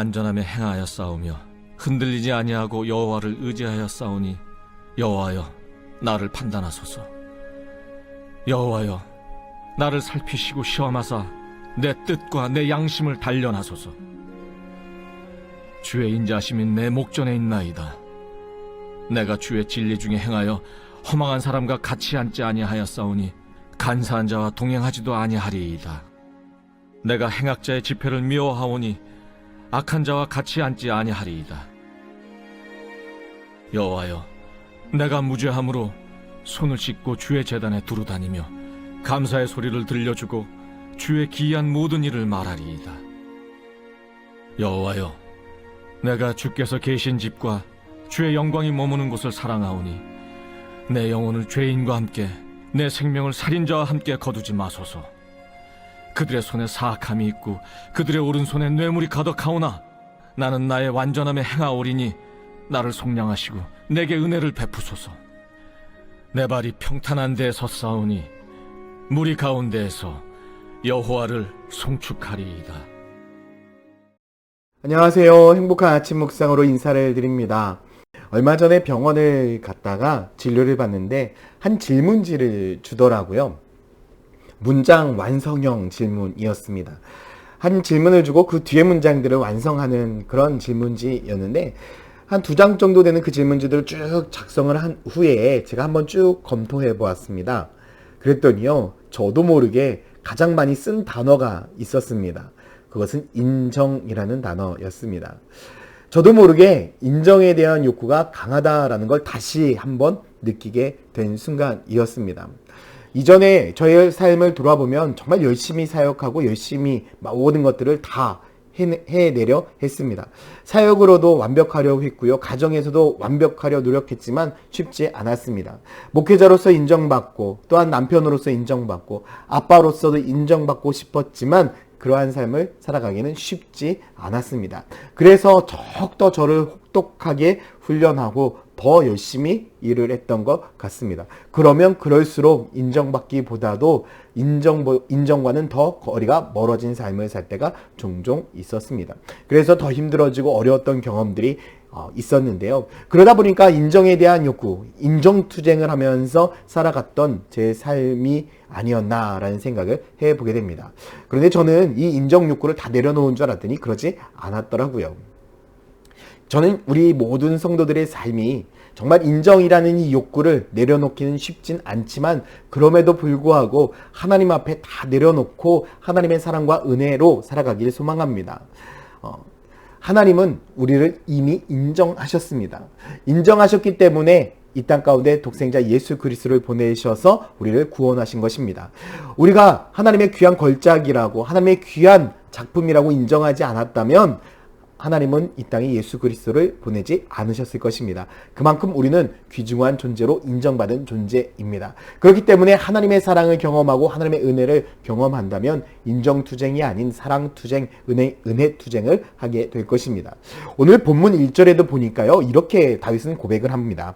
완전함에 행하여 싸우며 흔들리지 아니하고 여호와를 의지하여 싸우니 여호와여 나를 판단하소서. 여호와여 나를 살피시고 시험하사 내 뜻과 내 양심을 단련하소서. 주의 인자심이 내 목전에 있나이다. 내가 주의 진리 중에 행하여 허망한 사람과 같이 앉지 아니하여 싸우니 간사한 자와 동행하지도 아니하리이다. 내가 행악자의 집회를 미워하오니 악한 자와 같이 앉지 아니하리이다. 여호와여, 내가 무죄함으로 손을 씻고 주의 재단에 두루 다니며 감사의 소리를 들려주고 주의 기이한 모든 일을 말하리이다. 여호와여, 내가 주께서 계신 집과 주의 영광이 머무는 곳을 사랑하오니 내 영혼을 죄인과 함께 내 생명을 살인자와 함께 거두지 마소서. 그들의 손에 사악함이 있고 그들의 오른손에 뇌물이 가득하오나 나는 나의 완전함에 행하오리니 나를 속량하시고 내게 은혜를 베푸소서 내 발이 평탄한 데에 섰사오니 무리 가운데에서 여호와를 송축하리이다 안녕하세요. 행복한 아침 묵상으로 인사를 드립니다. 얼마 전에 병원을 갔다가 진료를 받는데 한 질문지를 주더라고요. 문장 완성형 질문이었습니다. 한 질문을 주고 그 뒤에 문장들을 완성하는 그런 질문지였는데 한 두 장 정도 되는 그 질문지들을 쭉 작성을 한 후에 제가 한번 쭉 검토해 보았습니다. 그랬더니요, 저도 모르게 가장 많이 쓴 단어가 있었습니다. 그것은 인정이라는 단어였습니다. 저도 모르게 인정에 대한 욕구가 강하다라는 걸 다시 한번 느끼게 된 순간이었습니다. 이전에 저의 삶을 돌아보면 정말 열심히 사역하고 열심히 모든 것들을 다 해- 해내려 했습니다. 사역으로도 완벽하려 했고요. 가정에서도 완벽하려 노력했지만 쉽지 않았습니다. 목회자로서 인정받고 또한 남편으로서 인정받고 아빠로서도 인정받고 싶었지만 그러한 삶을 살아가기는 쉽지 않았습니다. 그래서 더욱더 저를 혹독하게 훈련하고 더 열심히 일을 했던 것 같습니다. 그러면 그럴수록 인정받기보다도 인정, 인정과는 더 거리가 멀어진 삶을 살 때가 종종 있었습니다. 그래서 더 힘들어지고 어려웠던 경험들이 어, 있었는데요. 그러다 보니까 인정에 대한 욕구, 인정투쟁을 하면서 살아갔던 제 삶이 아니었나라는 생각을 해보게 됩니다. 그런데 저는 이 인정 욕구를 다 내려놓은 줄 알았더니 그러지 않았더라고요. 저는 우리 모든 성도들의 삶이 정말 인정이라는 이 욕구를 내려놓기는 쉽진 않지만 그럼에도 불구하고 하나님 앞에 다 내려놓고 하나님의 사랑과 은혜로 살아가길 소망합니다. 어, 하나님은 우리를 이미 인정하셨습니다. 인정하셨기 때문에 이 땅 가운데 독생자 예수 그리스도를 보내셔서 우리를 구원하신 것입니다. 우리가 하나님의 귀한 걸작이라고 하나님의 귀한 작품이라고 인정하지 않았다면 하나님은 이 땅에 예수 그리스도를 보내지 않으셨을 것입니다. 그만큼 우리는 귀중한 존재로 인정받은 존재입니다. 그렇기 때문에 하나님의 사랑을 경험하고 하나님의 은혜를 경험한다면 인정투쟁이 아닌 사랑투쟁, 은혜, 은혜투쟁을 하게 될 것입니다. 오늘 본문 1절에도 보니까요, 이렇게 다윗은 고백을 합니다.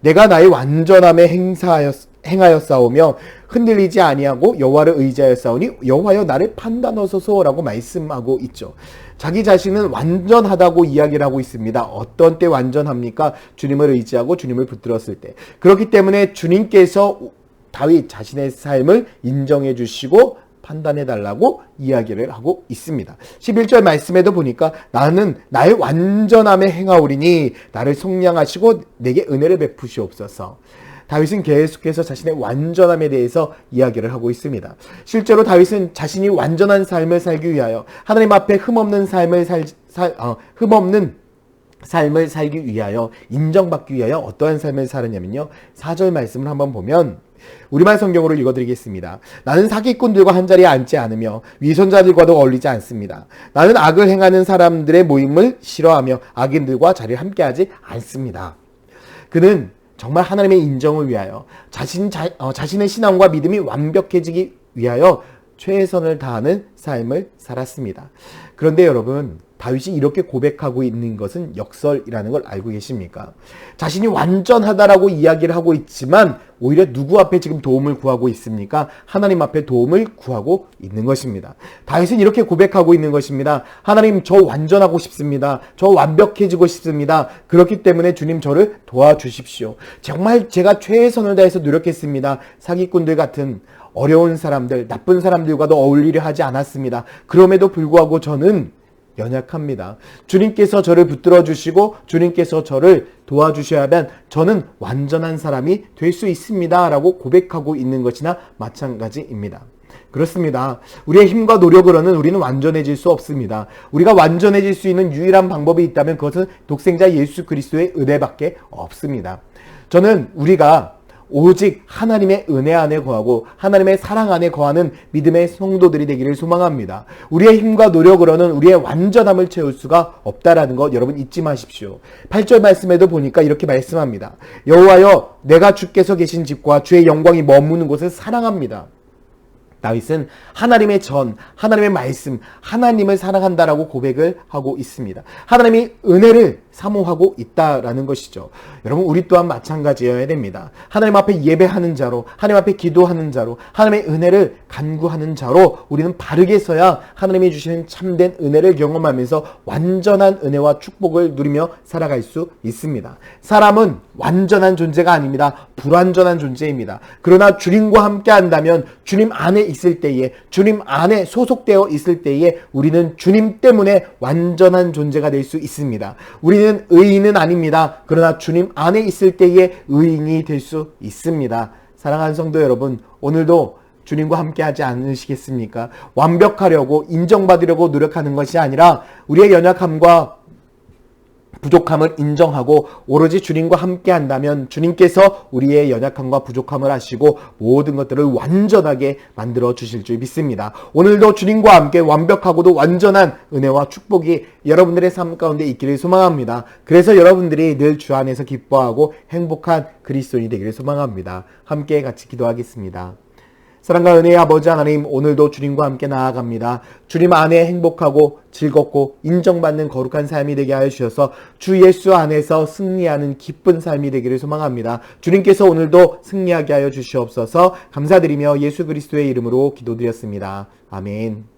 내가 나의 완전함에 행사하였, 행하여 싸우며 흔들리지 아니하고 여호와를 의지하여 싸우니 여호와여 나를 판단하소서라고 말씀하고 있죠. 자기 자신은 완전하다고 이야기를 하고 있습니다. 어떤 때 완전합니까? 주님을 의지하고 주님을 붙들었을 때. 그렇기 때문에 주님께서 다윗 자신의 삶을 인정해 주시고 판단해 달라고 이야기를 하고 있습니다. 11절 말씀에도 보니까 나는 나의 완전함에 행하오리니 나를 속량하시고 내게 은혜를 베푸시옵소서. 다윗은 계속해서 자신의 완전함에 대해서 이야기를 하고 있습니다. 실제로 다윗은 자신이 완전한 삶을 살기 위하여 하나님 앞에 흠없는 삶을 살, 살 어, 흠없는 삶을 살기 위하여 인정받기 위하여 어떠한 삶을 살았냐면요. 4절 말씀을 한번 보면 우리말 성경으로 읽어드리겠습니다. 나는 사기꾼들과 한자리에 앉지 않으며 위선자들과도 어울리지 않습니다. 나는 악을 행하는 사람들의 모임을 싫어하며 악인들과 자리를 함께하지 않습니다. 그는 정말 하나님의 인정을 위하여 자신 자, 어, 자신의 신앙과 믿음이 완벽해지기 위하여 최선을 다하는 삶을 살았습니다. 그런데 여러분 다윗이 이렇게 고백하고 있는 것은 역설이라는 걸 알고 계십니까? 자신이 완전하다라고 이야기를 하고 있지만 오히려 누구 앞에 지금 도움을 구하고 있습니까? 하나님 앞에 도움을 구하고 있는 것입니다. 다윗은 이렇게 고백하고 있는 것입니다. 하나님 저 완전하고 싶습니다. 저 완벽해지고 싶습니다. 그렇기 때문에 주님 저를 도와주십시오. 정말 제가 최선을 다해서 노력했습니다. 사기꾼들 같은 어려운 사람들, 나쁜 사람들과도 어울리려 하지 않았습니다. 그럼에도 불구하고 저는 연약합니다. 주님께서 저를 붙들어 주시고 주님께서 저를 도와주셔야만 저는 완전한 사람이 될 수 있습니다. 라고 고백하고 있는 것이나 마찬가지입니다. 그렇습니다. 우리의 힘과 노력으로는 우리는 완전해질 수 없습니다. 우리가 완전해질 수 있는 유일한 방법이 있다면 그것은 독생자 예수 그리스도의 은혜밖에 없습니다. 저는 우리가 오직 하나님의 은혜 안에 거하고 하나님의 사랑 안에 거하는 믿음의 성도들이 되기를 소망합니다. 우리의 힘과 노력으로는 우리의 완전함을 채울 수가 없다라는 것 여러분 잊지 마십시오. 8절 말씀에도 보니까 이렇게 말씀합니다. 여호와여 내가 주께서 계신 집과 주의 영광이 머무는 곳을 사랑합니다. 다윗은 하나님의 전, 하나님의 말씀, 하나님을 사랑한다라고 고백을 하고 있습니다. 하나님이 은혜를 사모하고 있다라는 것이죠. 여러분, 우리 또한 마찬가지여야 됩니다. 하나님 앞에 예배하는 자로, 하나님 앞에 기도하는 자로, 하나님의 은혜를 간구하는 자로 우리는 바르게 서야 하나님이 주시는 참된 은혜를 경험하면서 완전한 은혜와 축복을 누리며 살아갈 수 있습니다. 사람은 완전한 존재가 아닙니다. 불완전한 존재입니다. 그러나 주님과 함께 한다면 주님 안에 있을 때에 주님 안에 소속되어 있을 때에 우리는 주님 때문에 완전한 존재가 될 수 있습니다. 우리는 의인은 아닙니다. 그러나 주님 안에 있을 때에 의인이 될 수 있습니다. 사랑하는 성도 여러분, 오늘도 주님과 함께 하지 않으시겠습니까? 완벽하려고 인정받으려고 노력하는 것이 아니라 우리의 연약함과 부족함을 인정하고 오로지 주님과 함께 한다면 주님께서 우리의 연약함과 부족함을 아시고 모든 것들을 완전하게 만들어 주실 줄 믿습니다. 오늘도 주님과 함께 완벽하고도 완전한 은혜와 축복이 여러분들의 삶 가운데 있기를 소망합니다. 그래서 여러분들이 늘 주 안에서 기뻐하고 행복한 그리스도인이 되기를 소망합니다. 함께 같이 기도하겠습니다. 사랑과 은혜의 아버지 하나님, 오늘도 주님과 함께 나아갑니다. 주님 안에 행복하고 즐겁고 인정받는 거룩한 삶이 되게 하여 주셔서 주 예수 안에서 승리하는 기쁜 삶이 되기를 소망합니다. 주님께서 오늘도 승리하게 하여 주시옵소서 감사드리며 예수 그리스도의 이름으로 기도드렸습니다. 아멘.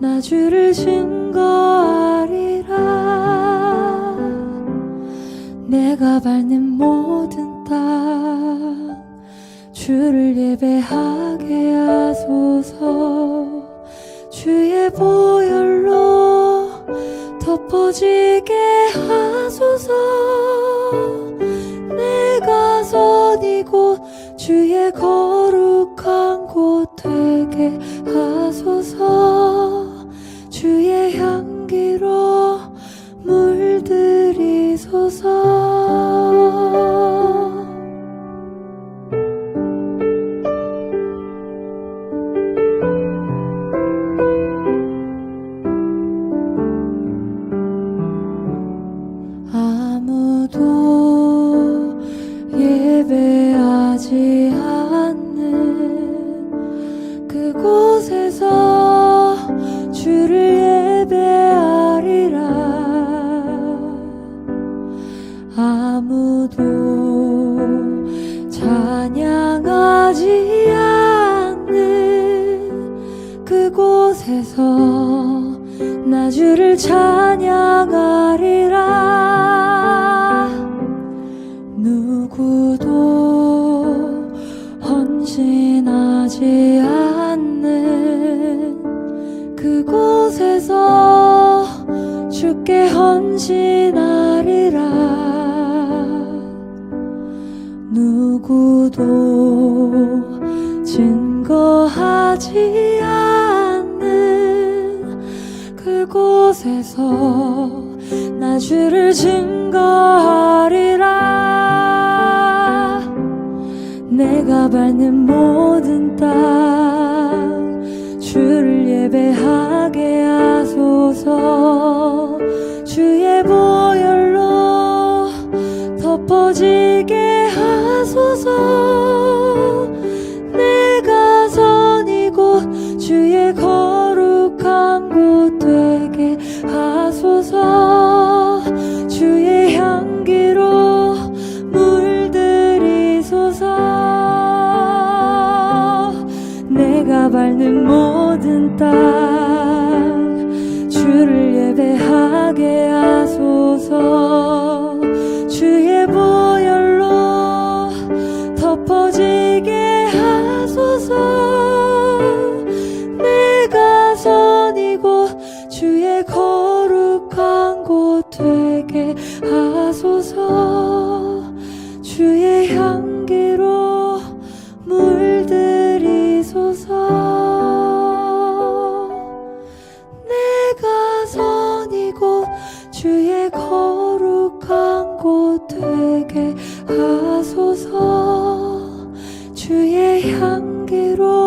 나 주를 증거하리라. 내가 밟는 모든 땅 주를 예배하게 하소서. 주의 보혈로 덮어지게 하소서. 내가 선 이곳 주의 거룩한 곳 되게 하소서 그곳에서 나 주를 찬양하리라. 누구도 헌신하지 않는 그곳에서 주께 헌신하리라 그곳에서 나 주를 증거하리라. 내가 밟는 모든 땅 주를 예배하게 하소서. 주의 보혈로 덮어지게 하소서. 내가 선이 곧 주의 거 하소서 주의 향기로 물들이소서. 내가 선이고 주의 거룩한 곳 되게 하소서. 주의 향기로